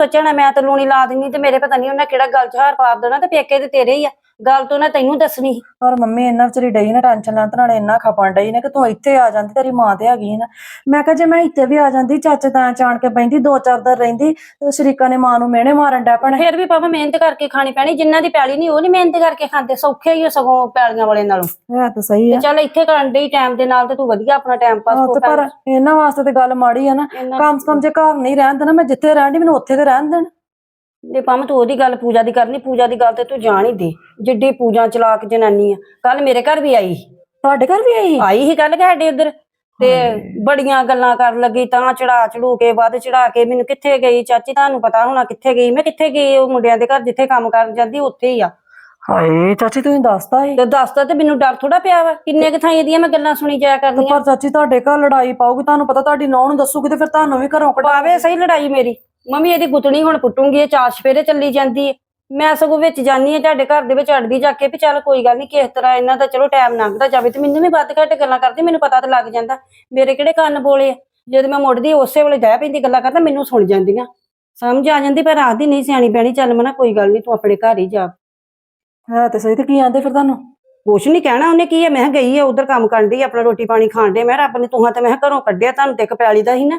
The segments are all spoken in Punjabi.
ਸੋਚਣਾ ਮੈਂ ਤਾਂ ਲੂਣੀ ਲਾ ਦਿੰਨੀ ਤੇ ਮੇਰੇ ਪਤਾ ਨਹੀਂ ਉਹਨੇ ਕਿਹੜਾ ਗੱਲ ਚ ਹਾਰ ਪਾ ਦੇਣਾ ਤੇ ਪੇਕੇ ਤੇ ਤੇਰੇ ਹੀ ਆ। ਗੱਲ ਤੋਂ ਨਾ ਤੈਨੂੰ ਦੱਸਣੀ ਸੀ। ਪਰ ਮੰਮੀ ਇੰਨਾ ਵਿਚਾਰੀ ਡਈ ਨਾ ਟੈਨਸ਼ਨ ਲੈਣ ਤੇ ਨਾਲੇ ਇੰਨਾ ਖਪਣ ਡਈ ਨੇ ਕਿ ਤੂੰ ਇੱਥੇ ਆ ਜਾਂਦੀ ਤੇਰੀ ਮਾਂ ਤੇ ਹੈਗੀ ਨਾ। ਮੈਂ ਕਿਹਾ ਜੇ ਮੈਂ ਇੱਥੇ ਵੀ ਆ ਜਾਂਦੀ ਚਾਚੇ ਤਾਂ ਚਾਣ ਕੇ ਬੈਂਦੀ ਦੋ ਚਾਰ ਦਿਨ ਰਹਿੰਦੀ ਤੇ ਸ਼ਰੀਕਾ ਨੇ ਮਾਂ ਨੂੰ ਮਿਹਣੇ ਮਾਰਨ ਡੈ ਪੈਣੇ। ਫਿਰ ਵੀ ਪਾਪਾ ਮਿਹਨਤ ਕਰਕੇ ਖਾਣੀ ਪੈਣੀ ਜਿਨ੍ਹਾਂ ਦੀ ਪੈਲੀ ਨਹੀਂ ਉਹ ਨਹੀਂ ਮਿਹਨਤ ਕਰਕੇ ਖਾਂਦੇ ਸੌਖੇ ਹੀ ਸਗੋਂ ਪੈਲੀਆਂ ਵਾਲੇ ਨਾਲੋਂ। ਹੈ ਤਾਂ ਸਹੀ ਆ। ਚੱਲ ਇੱਥੇ ਕਰਨ ਦੇ ਟਾਈਮ ਦੇ ਨਾਲ ਤੇ ਤੂੰ ਵਧੀਆ ਆਪਣਾ ਟਾਈਮ ਪਾਸ ਤੇ ਪਰ ਇਹਨਾਂ ਵਾਸਤੇ ਤੇ ਗੱਲ ਮਾੜੀ ਆ ਨਾ। ਕਮ ਸੇ ਕਮ ਜੇ ਘਰ ਨਹੀਂ ਰਹਿਣ ਦੇਣਾ ਮੈਂ ਜਿੱਥੇ ਰਹਿਣ ਦੀ ਮੈਨੂੰ ਉੱਥੇ ਤੇ ਰਹਿਣ ਦੇਣ। ਦੇ ਪਾਮ ਤੂੰ ਉਹਦੀ ਗੱਲ ਪੂਜਾ ਦੀ ਕਰਨੀ ਪੂਜਾ ਦੀ ਗੱਲ ਤੇ ਤੂੰ ਜਾਣ ਹੀ ਦੇ। ਜਿੱਡੀ ਪੂਜਾ ਚਲਾਕ ਜਨਾਨੀ ਆ। ਕੱਲ ਮੇਰੇ ਘਰ ਵੀ ਆਈ। ਤੁਹਾਡੇ ਘਰ ਵੀ ਆਈ ਆਈ ਹੀ ਕੱਲ ਸਾਡੇ ਉਧਰ। ਤੇ ਬੜੀਆਂ ਗੱਲਾਂ ਕਰਨ ਲੱਗੀ ਤਾਂ ਚੜਾ ਚੜੂ ਕੇ ਵੱਧ ਚੜਾ ਕੇ ਮੈਨੂੰ ਕਿੱਥੇ ਗਈ? ਚਾਚੀ ਤੁਹਾਨੂੰ ਪਤਾ ਹੋਣਾ ਕਿੱਥੇ ਗਈ? ਮੈਂ ਕਿੱਥੇ ਗਈ? ਉਹ ਮੁੰਡਿਆਂ ਦੇ ਘਰ ਜਿੱਥੇ ਕੰਮ ਕਰਨ ਜਾਂਦੀ ਉੱਥੇ ਹੀ ਆ। ਹਾਏ ਚਾਚੀ ਤੁਸੀਂ ਦੱਸਦਾ ਏ ਤੇ ਦੱਸਦਾ ਤੇ ਮੈਨੂੰ ਡਰ ਥੋੜਾ ਪਿਆ ਵਾ। ਕਿੰਨੇ ਕੁ ਥਾਈਂ ਦੀਆਂ ਮੈਂ ਗੱਲਾਂ ਸੁਣੀ ਜਾਇਆ ਕਰਨੀਆਂ ਪਰ ਚਾਚੀ ਤੁਹਾਡੇ ਘਰ ਲੜਾਈ ਪਾਉਗੀ ਤੁਹਾਨੂੰ ਪਤਾ ਤੁਹਾਡੀ ਨੌਂ ਨੂੰ ਦੱਸੂਗੀ ਤੇ ਫਿਰ ਤੁਹਾਨੂੰ ਵੀ ਘਰੋਂ ਕਢਾ ਪਾਵੇ ਸਹੀ ਲੜਾਈ ਮੇਰੀ। ਮੰਮੀ ਇਹਦੀ ਗੁੱਤਣੀ ਹੁਣ ਪੁੱਟੂਗੀ ਇਹ ਚਾਰ ਸਫੇਰੇ ਚੱਲੀ ਜਾਂਦੀ ਹੈ ਮੈਂ ਸਗੋਂ ਵਿੱਚ ਜਾਨੀ ਆ ਤੁਹਾਡੇ ਘਰ ਦੇ ਵਿੱਚ ਅੜਦੀ ਜਾ ਕੇ ਵੀ ਚੱਲ ਕੋਈ ਗੱਲ ਨਹੀਂ ਕਿਸ ਤਰ੍ਹਾਂ ਇਹਨਾਂ ਦਾ ਚਲੋ ਟਾਈਮ ਲੰਘਦਾ ਜਾਵੇ ਤੇ ਮੈਨੂੰ ਵੀ ਵੱਧ ਘੱਟ ਗੱਲਾਂ ਕਰਦੀ ਮੈਨੂੰ ਪਤਾ ਤਾਂ ਲੱਗ ਜਾਂਦਾ ਮੇਰੇ ਕਿਹੜੇ ਕੰਨ ਬੋਲੇ ਆ। ਜਦ ਮੈਂ ਮੁੜਦੀ ਉਸੇ ਵੇਲੇ ਡਹਿ ਪੈਂਦੀ ਗੱਲਾਂ ਕਰਦਾ ਮੈਨੂੰ ਸੁਣ ਜਾਂਦੀਆਂ। ਸਮਝ ਆ ਜਾਂਦੀ ਪਰ ਆਖਦੀ ਨਹੀਂ ਸਿਆਣੀ ਬਹਿਣੀ ਚੱਲ ਮਨਾ ਕੋਈ ਗੱਲ ਨਹੀਂ ਤੂੰ ਆਪਣੇ ਘਰ ਹੀ ਜਾ। ਹੈ ਤੇ ਸਹੀ ਤੇ ਕੀ ਆਂਦੇ ਫਿਰ ਤੁਹਾਨੂੰ? ਕੁਛ ਨਹੀਂ ਕਹਿਣਾ ਉਹਨੇ ਕੀ ਹੈ ਮੈਂ ਕਿਹਾ ਗਈ ਹੈ ਉਧਰ ਕੰਮ ਕਰਨ ਦੀ ਆਪਣਾ ਰੋਟੀ ਪਾਣੀ ਖਾਣ ਦੇ ਮੈਂ ਕਿਹਾ ਰੱਬ ਨੇ ਤੁਹਾਂ ਤੇ ਮੈਂ ਕਿਹਾ ਘਰੋਂ ਕੱਢਿਆ ਤੁਹਾਨੂੰ ਤੇ ਇੱਕ ਪਿਆਲੀ ਦਾ ਸੀ ਨਾ।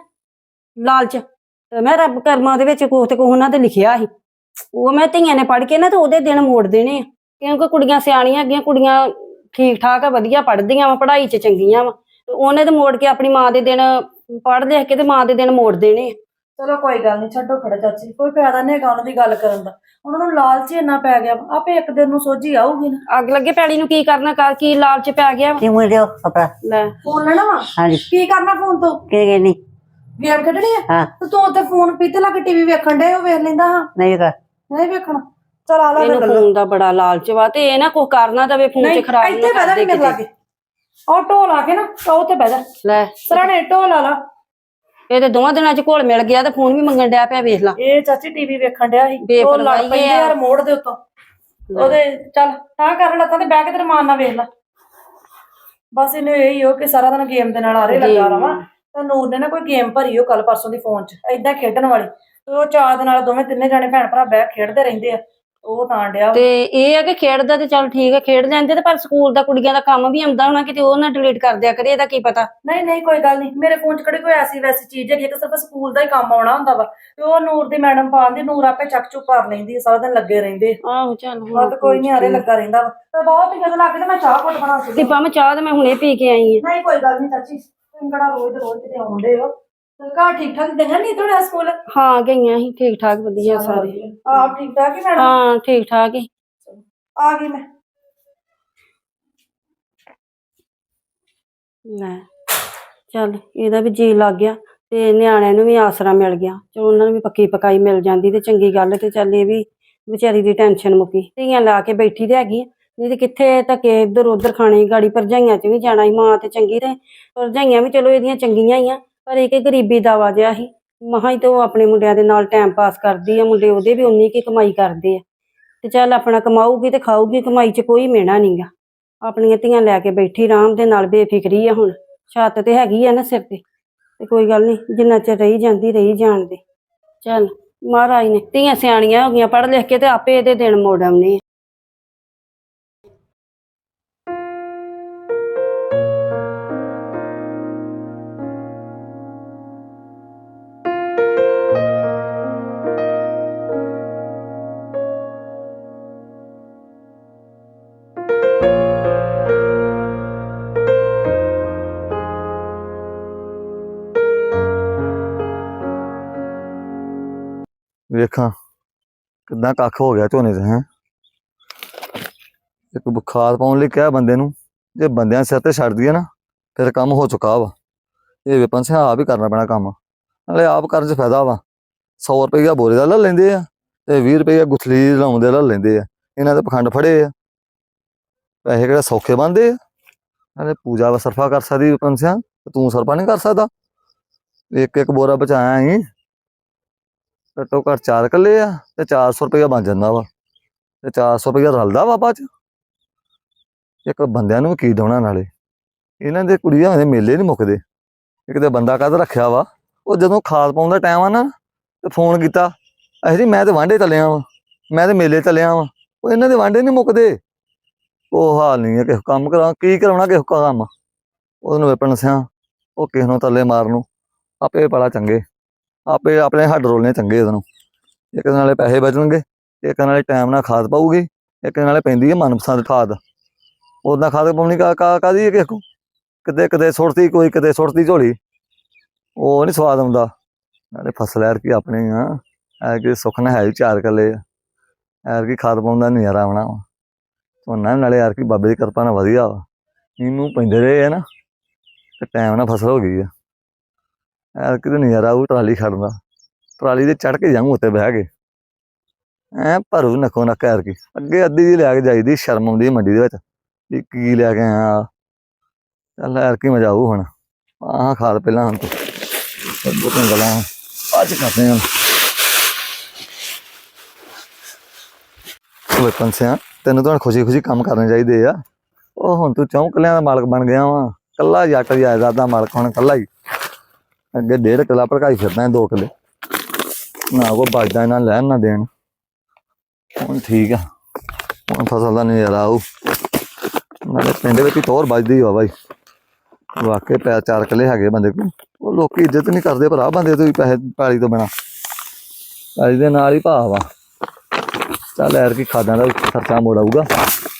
ਲਾਲਚ। ਤੇ ਮੈਂ ਰੱਬ ਕਰਮਾਂ ਦੇ ਵਿੱਚ ਕੋਹ ਤੇ ਕੋਹ ਉਹਨਾਂ ਦੇ ਲਿਖਿਆ ਸੀ। ਉਹ ਮੈਂ ਧੀਆਂ ਨੇ ਪੜ ਕੇ ਨਾ ਤੇ ਉਹਦੇ ਦਿਨ ਮੋੜ ਦੇਣੇ ਆ। ਕਿਉਂਕਿ ਕੁੜੀਆਂ ਸਿਆਣੀਆਂ ਹੈਗੀਆਂ ਕੁੜੀਆਂ ਠੀਕ ਠਾਕ ਆ ਵਧੀਆ ਪੜ੍ਹਦੀਆਂ ਵਾ ਪੜ੍ਹਾਈ 'ਚ ਚੰਗੀਆਂ ਵਾ। ਤੇ ਉਹਨੇ ਤੇ ਮੋੜ ਕੇ ਆਪਣੀ ਮਾਂ ਦੇ ਦਿਨ ਪੜ੍ਹ ਲਿਖ ਕੇ ਤੇ ਮਾਂ ਦੇ ਦਿਨ ਮੋੜ ਦੇਣੇ ਆ। ਚਲੋ ਕੋਈ ਗੱਲ ਨਹੀਂ ਛੱਡੋ ਖੜਾ ਚਾਚੀ ਕੋਈ ਫਾਇਦਾ ਨਹੀਂ ਹੈਗਾ ਉਹਨਾਂ ਦੀ ਗੱਲ ਕਰਨ ਦਾ। ਉਹਨਾਂ ਨੂੰ ਲਾਲਚ ਹੀ ਇੰਨਾ ਪੈ ਗਿਆ। ਆਪੇ ਇੱਕ ਦਿਨ ਨੂੰ ਸੋਝੀ ਆਊਗੀ ਨਾ। ਅੱਗ ਲੱਗੇ ਪੈਲੀ ਨੂੰ ਕੀ ਕਰਨਾ ਕਰ ਕੀ ਲਾਲਚ ਪੈ ਗਿਆ ਵਾ? ਕਿਉਂ ਦਿਓ ਪਪਾ ਲੈ। ਫੋਨ ਲੈਣਾ ਵਾ? ਹਾਂਜੀ। ਕੀ ਕਰਨਾ ਫੋਨ ਤੋਂ? ਕਿ ਕਿ ਨਹੀਂ ਗੇਮ ਖੇਡਣੀ ਆ? ਹਾਂ। ਤੇ ਤੂੰ ਉੱਤੇ ਫੋਨ ਪੀਤੇ ਲੱਗ ਟੀਵੀ ਵੇਖਣ ਦੇ ਉਹ ਵੇਖ ਲੈਂਦਾ ਹਾਂ। ਨਹੀਂ ਕਰ ਨਹੀਂ ਵੇਖਣਾ। ਚਲ ਆ ਲੈ ਇਹਨੂੰ ਫੋਨ ਦਾ ਬੜਾ ਲਾਲਚ ਵਾ ਤੇ ਇਹ ਨਾ ਕੁਛ ਕਰਨਾ ਦਵੇ ਫੋਨ 'ਚ ਖਰਾਬ ਨਾ ਇੱਥੇ ਬਹਿ ਜਾ ਕਰ ਦੇ ਮੇਰੇ ਲਾਗੇ। ਉਹ ਢੋਲ ਆ ਕੇ ਨਾ ਉਹ ਤੇ ਬਹਿ ਜਾ। ਲੈ। ਸਰਾਣੇ ਢੋਲ ਆ ਲਾ। ਇਹ ਤੇ ਦੋਵਾਂ ਦਿਨਾਂ 'ਚ ਘੋਲ ਮਿਲ ਗਿਆ ਤੇ ਫੋਨ ਵੀ ਮੰਗਣ ਡਿਆ ਪਿਆ ਵੇਖ ਲਾ। ਇਹ ਚਾਚੀ ਟੀਵੀ ਵੇਖਣ ਡਿਆ ਸੀ। ਉਹ ਲੜ ਬੇਪਰਵਾਹੀ ਪੈਂਦੇ ਆ। ਯਾਰ ਮੋੜ ਦੇ ਉੱਤੋਂ। ਉਹਦੇ ਚੱਲ ਤਾਂ ਕਰ ਲੱਤਾਂ ਤੇ ਬਹਿ ਕੇ ਤੇਰੇ ਮਾਨ ਨਾਲ ਵੇਖ ਲੈ। ਬਸ ਇਹਨੂੰ ਇਹੀ ਹੋ ਕਿ ਸਾਰਾ ਦਿਨ ਗੇਮ ਦੇ ਨਾਲ ਆਰੇ ਲੱਗਾ। ਰਵਾਂ। ਤਾਂ ਨੂਰ ਨੇ ਨਾ ਕੋਈ ਗੇਮ ਭਰੀ ਹੋ ਕੱਲ ਪਰਸੋਂ ਦੀ ਫੋਨ 'ਚ ਏਦਾਂ ਖੇਡਣ ਵਾਲੀ। ਤੇ ਉਹ ਚਾਰ ਦੇ ਨਾਲ ਦੋਵੇਂ ਤਿੰਨੇ ਜਾਣੇ ਭੈਣ ਭਰਾ ਬਹਿ ਖੇਡਦੇ ਰਹਿੰਦੇ ਆ ਉਹ ਤਾਂ ਡਿਆ ਤੇ ਇਹ ਆ ਕਿ ਖੇਡਦਾ ਤੇ ਚੱਲ ਠੀਕ ਹੈ ਖੇਡ ਲੈਂਦੇ ਤੇ ਪਰ ਸਕੂਲ ਦਾ ਕੁੜੀਆਂ ਦਾ ਕੰਮ ਵੀ ਆਉਂਦਾ ਹੋਣਾ ਕਿਤੇ ਉਹ ਨਾ ਡਿਲੀਟ ਕਰ ਦਿਆ ਕਰੇ ਇਹਦਾ ਕੀ ਪਤਾ? ਨਹੀਂ ਨਹੀਂ ਕੋਈ ਗੱਲ ਨਹੀਂ। ਮੇਰੇ ਫੋਨ 'ਚ ਕਿਹੜੀ ਕੋਈ ਐਸੀ ਵੈਸੀ ਚੀਜ਼ ਹੈਗੀ ਹੈ ਕਿ ਸਿਰਫ ਸਕੂਲ ਦਾ ਹੀ ਕੰਮ ਆਉਣਾ ਹੁੰਦਾ ਵਾ। ਤੇ ਉਹ ਨੂਰ ਦੀ ਮੈਡਮ ਪਾਉਂਦੀ ਨੂਰ ਆਪੇ ਚੱਕ ਚੁੱਕ ਕਰ ਲੈਂਦੀ ਆ, ਸਾਰਾ ਦਿਨ ਲੱਗੇ ਰਹਿੰਦੇ। ਆਹੋ ਚੱਲ ਬਸ ਤੇ ਕੋਈ ਨਹੀਂ ਆਰੇ ਲੱਗਾ ਰਹਿੰਦਾ ਵਾ। ਤੇ ਬਹੁਤ ਹੀ ਜਦੋਂ ਲੱਗੇ ਤੇ ਮੈਂ ਚਾਹ ਘੁੱਟ ਬਣਾ ਤੇ ਸਕਦੀ ਪਾ ਮੈਂ ਚਾਹ ਤੇ ਮੈਂ ਹੁਣੇ ਪੀ ਕੇ ਆਈ ਆ। ਨਹੀਂ ਕੋਈ ਗੱਲ ਨਹੀਂ ਚਾਚੀ। ਤੁਸੀਂ ਕਿਹੜਾ ਰੋਜ਼ ਦੇ ਰੋਜ਼ ਕਿਤੇ ਆਉਂਦੇ ਹੋ? ਤੇ ਘਰ ਠੀਕ ਠਾਕ ਗਈਆਂ ਨਹੀਂ ਤੁਹਾਡਾ ਸਕੂਲ? ਹਾਂ ਗਈਆਂ ਸੀ ਠੀਕ ਠਾਕ ਵਧੀਆ ਸਾਰੇ। ਆਪ ਠੀਕ ਠਾਕ ਹੀ ਮੈਡਮ? ਹਾਂ ਠੀਕ ਠਾਕ ਹੀ। ਆ ਗਈ ਮੈਂ। ਲੈ ਚੱਲ ਇਹਦਾ ਵੀ ਜੀ ਲੱਗ ਗਿਆ ਤੇ ਨਿਆਣਿਆਂ ਨੂੰ ਵੀ ਆਸਰਾ ਮਿਲ ਗਿਆ। ਚਲੋ ਉਹਨਾਂ ਨੂੰ ਵੀ ਪੱਕੀ ਪਕਾਈ ਮਿਲ ਜਾਂਦੀ ਤੇ ਚੰਗੀ ਗੱਲ ਤੇ ਚੱਲ ਇਹ ਵੀ ਵਿਚਾਰੀ ਦੀ ਟੈਨਸ਼ਨ ਮੁੱਕੀ। ਧੀਆਂ ਲਾ ਕੇ ਬੈਠੀ ਤੇ ਹੈਗੀ ਆ। ਨਹੀਂ ਤੇ ਕਿੱਥੇ ਧੱਕੇ ਇੱਧਰ ਉੱਧਰ ਖਾਣੇ ਗਾੜੀ ਭਰਜਾਈਆਂ ਚ ਵੀ ਜਾਣਾ ਸੀ, ਮਾਂ ਤੇ ਚੰਗੀ ਤੇ ਭਰਜਾਈਆਂ ਵੀ ਚਲੋ ਇਹਦੀਆਂ ਚੰਗੀਆਂ ਹੀ ਆ, ਪਰ ਇਹ ਕਿ ਗਰੀਬੀ ਦਾ ਵਾਜਿਆ ਸੀ। ਮਹਾਂ ਹੀ ਤੇ ਉਹ ਆਪਣੇ ਮੁੰਡਿਆਂ ਦੇ ਨਾਲ ਟਾਈਮ ਪਾਸ ਕਰਦੀ ਆ, ਮੁੰਡੇ ਉਹਦੇ ਵੀ ਉਨੀ ਕੀ ਕਮਾਈ ਕਰਦੇ ਆ। ਤੇ ਚੱਲ ਆਪਣਾ ਕਮਾਊਗੀ ਤੇ ਖਾਊਗੀ, ਕਮਾਈ 'ਚ ਕੋਈ ਮਿਹਣਾ ਨਹੀਂਗਾ ਆਪਣੀਆਂ ਧੀਆਂ ਲੈ ਕੇ ਬੈਠੀ ਆਰਾਮ ਦੇ ਨਾਲ ਬੇਫਿਕਰੀ ਆ ਹੁਣ, ਛੱਤ ਤੇ ਹੈਗੀ ਆ ਨਾ ਸਿਰ ਤੇ। ਤੇ ਕੋਈ ਗੱਲ ਨਹੀਂ ਜਿੰਨਾ ਚਿਰ ਰਹੀ ਜਾਂਦੀ, ਰਹੀ ਜਾਣ ਦੇ। ਚੱਲ ਮਹਾਰਾਜ ਨੇ, ਧੀਆਂ ਸਿਆਣੀਆਂ ਹੋ ਗਈਆਂ, ਪੜ੍ਹ ਲਿਖ ਕੇ ਤੇ ਆਪੇ ਇਹਦੇ ਦਿਨ ਮੋੜ ਆਉਣੇ ਵੇਖਾਂ ਕਿੱਦਾਂ ਕੱਖ ਹੋ ਗਿਆ ਝੋਨੇ 'ਚ ਹੈ। ਇੱਕ ਬੁਖਾਰ ਪਾਉਣ ਲਈ ਕਿਹਾ ਬੰਦੇ ਨੂੰ, ਜੇ ਬੰਦਿਆਂ ਸਿਰ ਤੇ ਛੱਡ ਦਈਏ ਨਾ, ਫਿਰ ਕੰਮ ਹੋ ਚੁੱਕਾ ਵਾ। ਇਹ ਵਿਪਨ ਸਿੰਘ ਆਪ ਹੀ ਕਰਨਾ ਪੈਣਾ ਕੰਮ। ਨਾਲੇ ਆਪ ਕਰਨ 'ਚ ਫਾਇਦਾ ਵਾ। 100 ਰੁਪਈਆ ਬੋਰੇ ਦਾ ਲੈ ਲੈਂਦੇ ਆ ਤੇ 20 ਰੁਪਈਆ ਗੁਥਲੀ ਲਾਉਂਦੇ ਲੈ ਲੈਂਦੇ ਆ। ਇਹਨਾਂ ਦੇ ਪਖੰਡ ਫੜੇ ਆ। ਪੈਸੇ ਕਿਹੜਾ ਸੌਖੇ ਬੰਦੇ ਆ। ਨਾਲੇ ਪੂਜਾ ਵਾ ਸਰਫਾ ਕਰ ਸਕਦੀ ਵਿਪਨ ਸਿੰਘ ਤੂੰ ਸਰਫਾ ਨਹੀਂ ਕਰ ਸਕਦਾ। ਇੱਕ ਇੱਕ ਬੋਰਾ ਬਚਾਇਆ ਹੀ ਘੱਟੋ ਘੱਟ ਚਾਰ ਕੱਲੇ ਆ ਤੇ 400 ਰੁਪਇਆ ਬਣ ਜਾਂਦਾ ਵਾ ਤੇ 400 ਰੁਪਇਆ ਰਲਦਾ ਵਾ ਬਾਅਦ ਚ? ਇੱਕ ਬੰਦਿਆਂ ਨੂੰ ਕੀ ਦੇਣਾ ਨਾਲੇ? ਇਹਨਾਂ ਦੇ ਕੁੜੀਆਂ ਦੇ ਮੇਲੇ ਨਹੀਂ ਮੁੱਕਦੇ। ਇੱਕ ਤੇ ਬੰਦਾ ਕਦ ਰੱਖਿਆ ਵਾ? ਉਹ ਜਦੋਂ ਖਾਦ ਪਾਉਣ ਦਾ ਟਾਈਮ ਆ ਨਾ, ਤੇ ਫੋਨ ਕੀਤਾ, ਅਸੀਂ ਜੀ ਮੈਂ ਤੇ ਵਾਂਡੇ ਚੱਲਿਆ ਵਾਂ, ਮੈਂ ਤੇ ਮੇਲੇ ਚੱਲਿਆ ਵਾਂ, ਉਹ ਇਹਨਾਂ ਦੇ ਵਾਂਡੇ ਨਹੀਂ ਮੁੱਕਦੇ। ਉਹ ਹਾਲ ਨਹੀਂ ਹੈ ਕਿਸੇ ਕੰਮ ਕਰਾਂ, ਕੀ ਕਰਾਉਣਾ ਕਿਸੇ ਕੰਮ ਉਹਨੂੰ ਵੇਪਣ ਸਿਆ, ਉਹ ਕਿਸੇ ਨੂੰ ਤੱਲੇ ਮਾਰਨ ਨੂੰ, ਆਪੇ ਬੜਾ ਚੰਗੇ। ਆਪੇ ਆਪਣੇ ਹੱਡ ਰੋਲਨੇ ਚੰਗੇ ਇਹਦੇ ਨੂੰ। ਇੱਕ ਨਾਲੇ ਪੈਸੇ ਬਚਣਗੇ, ਇੱਕ ਨਾਲੇ ਟਾਈਮ ਨਾਲ ਖਾਦ ਪਾਊਗੀ, ਇੱਕ ਨਾਲੇ ਪੈਂਦੀ ਹੈ ਮਨਪਸੰਦ ਖਾਦ। ਉਹਦਾ ਖਾਦ ਪਾਉਣੀ ਕਾ ਕਾ ਕਾਦੀ ਕਿਸੇ ਕੋ ਕਿਤੇ ਕਿਤੇ ਸੁੱਟਦੀ ਕੋਈ, ਕਿਤੇ ਸੁੱਟਦੀ ਝੋਲੀ। ਉਹ ਨਹੀਂ ਸਵਾਦ ਆਉਂਦਾ। ਨਾਲੇ ਫਸਲ ਐਰ ਕੀ ਆਪਣੇ ਆ ਐਰ ਕੀ ਸੁੱਖ ਨਾ ਹੈ ਵੀ ਚਾਰ ਕੱਲੇ ਆ। ਐਰ ਕੀ ਖਾਦ ਪਾਉਂਦਾ ਨਜ਼ਾਰਾ ਆਉਣਾ ਵਾ। ਝੋਨਾ ਵੀ ਨਾਲੇ ਯਾਰ ਕੀ ਬਾਬੇ ਦੀ ਕਿਰਪਾ ਨਾਲ ਵਧੀਆ ਵਾ। ਇਹਨੂੰ ਪੈਂਦੇ ਰਹੇ ਆ ਨਾ, ਤੇ ਟਾਈਮ ਨਾਲ ਫਸਲ ਹੋ ਗਈ ਆ। ਐਰ ਕੀ ਤੇ ਨਜ਼ਾਰਾ ਉਹ ਟਰਾਲੀ ਖੜਨ ਟਰਾਲੀ ਤੇ ਚੜ ਕੇ ਜਾਊਂ ਉੱਤੇ ਬਹਿ ਕੇ। ਐ ਭਰੂ ਨੱਕੋ ਨੱਕ ਐਰ ਕੀ ਅੱਗੇ ਅੱਧੀ ਦੀ ਲੈ ਕੇ ਜਾਈਦੀ, ਸ਼ਰਮ ਆਉਂਦੀ ਮੰਡੀ ਦੇ ਵਿੱਚ। ਵੀ ਕੀ ਲੈ ਕੇ ਆਇਆ ਚੱਲ ਐਰ ਕੀ ਮਜਾ ਆਊ ਹੁਣ। ਆਹ ਖਾਦ ਪਹਿਲਾਂ ਹੁਣ ਤੋਂ। ਦੋ ਗੱਲਾਂ ਅੱਜ ਕਰਦੇ ਹਾਂ ਓਏ ਪੰਸਿਆ ਤੈਨੂੰ ਤਾਂ ਖੁਸ਼ੀ ਖੁਸ਼ੀ ਕੰਮ ਕਰਨੇ ਚਾਹੀਦੇ ਆ। ਉਹ ਹੁਣ ਤੂੰ ਚੌਂ ਕਿੱਲਿਆਂ ਦਾ ਮਾਲਕ ਬਣ ਗਿਆ ਵਾ। ਕੱਲਾ ਜੱਟ ਜਾਇਦਾਦ ਦਾ ਮਾਲਕ ਹੁਣ ਕੱਲਾ ਹੀ। ਅੱਗੇ ਡੇਢ ਕਿੱਲਾ ਭੜਕਾਈ ਫਿਰਦਾ ਦੋ ਕਿੱਲੇ। ਨਾ ਕੋ ਬਚਦਾ, ਨਾ ਲੈਣ, ਨਾ ਦੇਣ। ਹੁਣ ਠੀਕ ਆ। ਹੁਣ ਫਸਲ ਦਾ ਨਜ਼ਾਰਾ ਆਊ। ਨਾਲੇ ਪਿੰਡ ਵਿੱਚ ਹੀ ਤੋਰ ਵੱਜਦੀ ਆ ਬਾਈ। ਵਾਕੇ ਪੈ ਚਾਰ ਕਿੱਲੇ ਹੈਗੇ ਬੰਦੇ ਕੋਲ। ਉਹ ਲੋਕੀ ਇੱਜ਼ਤ ਨਹੀਂ ਕਰਦੇ ਭਰਾ ਬੰਦੇ ਤੋਂ ਵੀ ਪੈਸੇ ਪੈਲੀ ਤੋਂ ਬਿਨਾ। ਪੈਲੀ ਦੇ ਨਾਲ ਹੀ ਭਾਵ ਵਾ ਚੱਲ ਯਾਰ ਕੀ ਖਾਦਾਂ ਦਾ ਖਰਚਾ ਮੋੜ ਆਊਗਾ।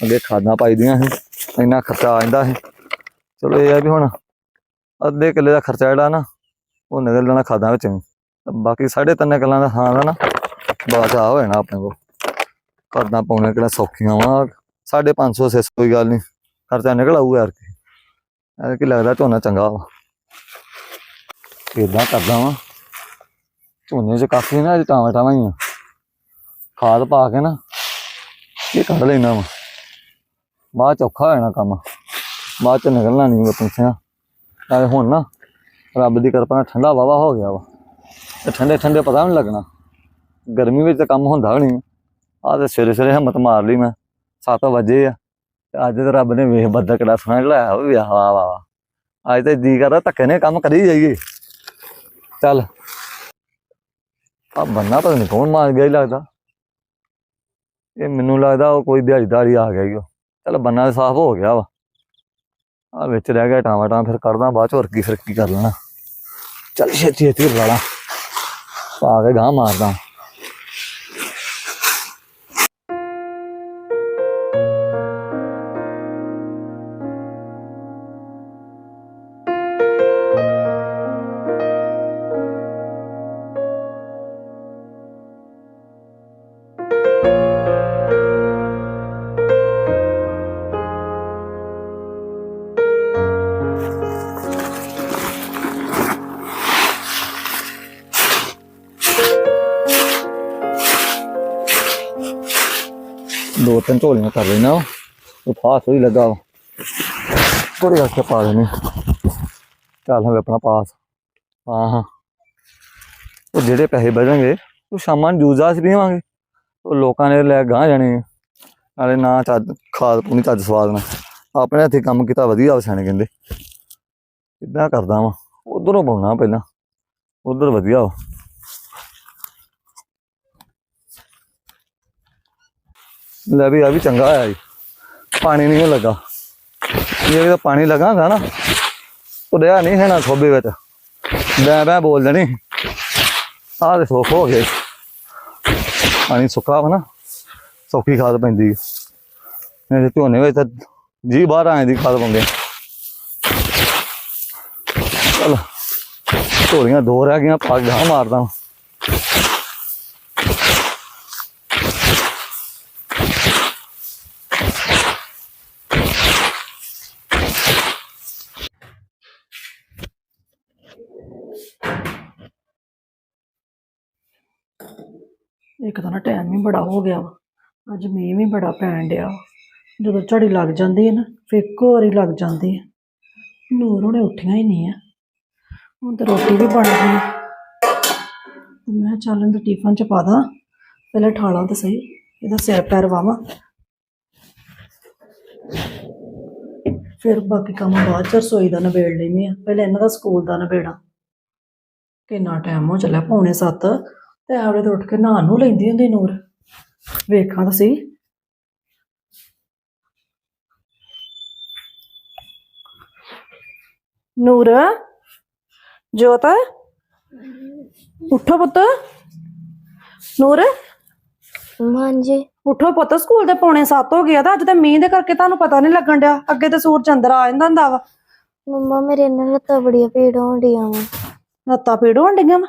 ਅੱਗੇ ਖਾਦਾਂ ਪਾਈਦੀਆਂ ਸੀ, ਇੰਨਾ ਖਰਚਾ ਆ ਜਾਂਦਾ ਸੀ। ਚਲੋ ਇਹ ਆ ਵੀ ਹੁਣ ਅੱਧੇ ਕਿੱਲੇ ਦਾ ਖਰਚਾ ਜਿਹੜਾ ਨਾ ਉਹ ਨਿਕਲ ਜਾਣਾ ਖਾਦਾਂ ਵਿੱਚੋਂ ਤੇ ਬਾਕੀ ਸਾਢੇ ਤਿੰਨ ਕਿੱਲਾਂ ਦਾ ਥਾਂ ਦਾ ਨਾ ਬਾਅਦ ਆ ਹੋ ਜਾਣਾ ਆਪਣੇ ਕੋਲ। ਕਰਦਾ ਪਾਉਣੇ ਕਿਹੜਾ ਸੌਖੀਆਂ ਵਾ। 550 ਸੇ ਕੋਈ ਗੱਲ ਨਹੀਂ। ਖਰਚਾ ਨਿਕਲ ਆਊਗਾ ਯਾਰ ਕੀ। ਯਾਰ ਕੀ ਲੱਗਦਾ ਝੋਨਾ ਚੰਗਾ ਵਾ। ਇਦਾਂ ਕਰਦਾ ਵਾ। ਝੋਨੇ 'ਚ ਕਾਫੀ ਨਾ ਟਾਵਾਂ ਟਾਵਾਂ ਹੀ ਆ। ਖਾਦ ਪਾ ਕੇ ਨਾ, ਇਹ ਕੱਢ ਲੈਣਾ ਵਾ। ਬਾਅਦ ਚ ਔਖਾ ਹੋ ਜਾਣਾ ਕੰਮ। ਬਾਅਦ ਚ ਨਿਕਲਣਾ ਨਹੀਂ ਉਹ ਪੁੱਛਿਆ। ਨਾਲੇ ਹੁਣ ਨਾ ਰੱਬ ਦੀ ਕਿਰਪਾ ਨਾਲ ਠੰਡਾ ਵਾਵਾ ਹੋ ਗਿਆ ਵਾ। ਤੇ ਠੰਡੇ ਠੰਡੇ ਪਤਾ ਨਹੀਂ ਲੱਗਣਾ। ਗਰਮੀ ਵਿੱਚ ਤਾਂ ਕੰਮ ਹੁੰਦਾ ਵੀ ਨਹੀਂ ਆਹ ਤੇ ਸਵੇਰੇ ਸਵੇਰੇ ਹਿੰਮਤ ਮਾਰ ਲਈ ਮੈਂ। 7 ਵਜੇ ਆ। ਤੇ ਅੱਜ ਤੇ ਰੱਬ ਨੇ ਵੇਖ ਬੱਦਲ ਕਿਹੜਾ ਸੋਹਣਾ ਲਾਇਆ ਉਹ ਵੀ ਵਾਹ ਵਾਹ ਵਾਹ। ਅੱਜ ਤੇ ਜੀ ਕਰਦਾ ਧੱਕੇ ਨੇ ਕੰਮ ਕਰੀ ਜਾਈਏ। ਚੱਲ। ਆ ਬੰਨਾ ਪਤਾ ਨਹੀਂ ਕੌਣ ਮਾਰ ਗਿਆ ਹੀ ਲੱਗਦਾ। ਇਹ ਮੈਨੂੰ ਲੱਗਦਾ ਉਹ ਕੋਈ ਦਿਹਾੜੀਦਾਰੀ ਆ ਗਿਆ ਈ ਉਹ। ਚੱਲ ਬੰਨਾ ਸਾਫ਼ ਹੋ ਗਿਆ ਵਾ। ਆ ਵਿੱਚ ਰਹਿ ਗਿਆ ਟਮਾਟਾ ਫਿਰ ਕੱਢਦਾ, ਬਾਅਦ ਚ ਹੋਰ ਕੀ, ਫਿਰ ਕੀ ਕਰ ਲੈਣਾ। ਚੱਲ ਛੇਤੀ ਛੇਤੀ ਰਲਾ ਪਾ ਕੇ ਗਾਂ ਮਾਰਦਾ। ਦੋ ਤਿੰਨ ਝੋਲੀਆਂ ਕਰ ਲੈਣਾ। ਉਹ ਫਾਸ ਹੋਈ ਲੱਗਾ ਵਾ ਥੋੜੀ ਰੱਖ ਪਾ ਦੇਣੀ ਚੱਲ ਹੁਣ ਆਪਣਾ ਪਾਸ। ਹਾਂ ਹਾਂ। ਉਹ ਜਿਹੜੇ ਪੈਸੇ ਬਚਣਗੇ, ਉਹ ਸ਼ਾਮਾਂ ਨੂੰ ਜੂਸ ਸੀ ਪੀਵਾਂਗੇ। ਉਹ ਲੋਕਾਂ ਨੇ ਲੈ ਗਾਂ ਜਾਣੇ ਆ। ਨਾਲੇ ਨਾ ਚੱਜ, ਖਾਦ ਪੂਣੀ ਚੱਜ ਸਵਾਦ ਨਾਲ। ਆਪਣੇ ਹੱਥੀਂ ਕੰਮ ਕੀਤਾ, ਵਧੀਆ ਵਸਾਣੇ ਕਹਿੰਦੇ। ਇਦਾਂ ਕਰਦਾ ਵਾਂ। ਉਧਰੋਂ ਪਾਉਣਾ ਪਹਿਲਾਂ। ਉਧਰ ਵਧੀਆ ਵਾ। ਲੈ ਵੀ ਆ ਵੀ ਚੰਗਾ ਆਇਆ ਜੀ। ਪਾਣੀ ਨਹੀਂ ਲੱਗਾ। ਇਹ ਤਾਂ ਪਾਣੀ ਲੱਗਾ ਨਾ ਉਹ ਰਿਹਾ ਨਹੀਂ ਹੈ ਖੋਬੇ ਵਿੱਚ। ਬੈ ਬੈ ਬੋਲ ਦੇਣੀ। ਆਹ ਦੇ ਸੁੱਕ ਹੋ ਗਏ। ਪਾਣੀ ਸੁੱਕਾ ਵਾ ਨਾ, ਸੌਖੀ ਖਾਦ ਪੈਂਦੀ ਹੈ ਨਹੀਂ ਝੋਨੇ ਵਿੱਚ ਤਾਂ ਜੀ ਬਾਹਰ ਆਏ ਦੀ ਖਾਦ ਪਾਉਂਦੇ। ਚਲ, ਝੋਲੀਆਂ ਦੋ ਰਹਿ ਗਈਆਂ, ਪੱਗ ਗਾ ਮਾਰਦਾ। ਇੱਕ ਤਾਂ ਨਾ ਟਾਈਮ ਹੀ ਬੜਾ ਹੋ ਗਿਆ ਵਾ। ਅੱਜ ਮੀਂਹ ਵੀ ਬੜਾ ਪੈਣ ਡਿਆ ਵਾ। ਜਦੋਂ ਝੜੀ ਲੱਗ ਜਾਂਦੀ ਹੈ ਨਾ, ਫਿਰ ਇੱਕੋ ਵਾਰੀ ਲੱਗ ਜਾਂਦੀ ਹੈ। ਨੂਰ ਹੁਣੇ ਉੱਠੀਆਂ ਹੀ ਨਹੀਂ ਆ। ਹੁਣ ਤਾਂ ਰੋਟੀ ਵੀ ਬਣ ਗਈ ਹੈ। ਤੇ ਮੈਂ ਕਿਹਾ ਚੱਲ ਇਹਨੂੰ ਟਿਫਨ ਚ ਪਾ ਦਾਂ। ਪਹਿਲਾਂ ਠਾਲਾਂ ਤਾਂ ਸਹੀ, ਇਹਦਾ ਸਿਰ ਪੈਰ ਵਾਵਾਂ। ਫਿਰ ਬਾਕੀ ਕੰਮ ਬਾਅਦ ਚ ਰਸੋਈ ਦਾ ਨਿਬੇੜ ਲੈਂਦੇ ਆ ਪਹਿਲਾਂ ਇਹਨਾਂ ਦਾ ਸਕੂਲ ਦਾ ਨਿਬੇੜਾ। ਕਿੰਨਾ ਟਾਈਮ ਹੋ ਚੱਲਿਆ, ਪੌਣੇ 7 ਤੇ ਆਵਲੇ ਤੋਂ ਉੱਠ ਕੇ ਨਹਾ ਨੂੰ ਲੈਂਦੀ ਹੁੰਦੀ ਨੂਰ। ਵੇਖਾਂ ਤਾਂ ਸਹੀ। ਨੂਰ ਜੋਤ ਉੱਠੋ ਪੁੱਤ। ਨੂਰ ਹਾਂਜੀ। ਉੱਠੋ ਪੁੱਤ ਸਕੂਲ ਦੇ ਪੌਣੇ 7 ਹੋ ਗਿਆ ਤਾਂ ਅੱਜ ਤਾਂ ਮੀਂਹ ਦੇ ਕਰਕੇ ਤੁਹਾਨੂੰ ਪਤਾ ਨਹੀਂ ਲੱਗਣ ਡਿਆ। ਅੱਗੇ ਤੇ ਸੂਰਜ ਅੰਦਰ ਆ ਜਾਂਦਾ ਹੁੰਦਾ ਵਾ। ਮੰਮਾ ਮੇਰੇ ਨਾਲ ਲੱਤਾਂ ਬੜੀਆਂ ਪੀੜ ਹੋਣ ਡੀਆਂ ਵਾ। ਲੱਤਾਂ ਪੀੜ ਹੋਣ ਡਈਆਂ ਵਾ?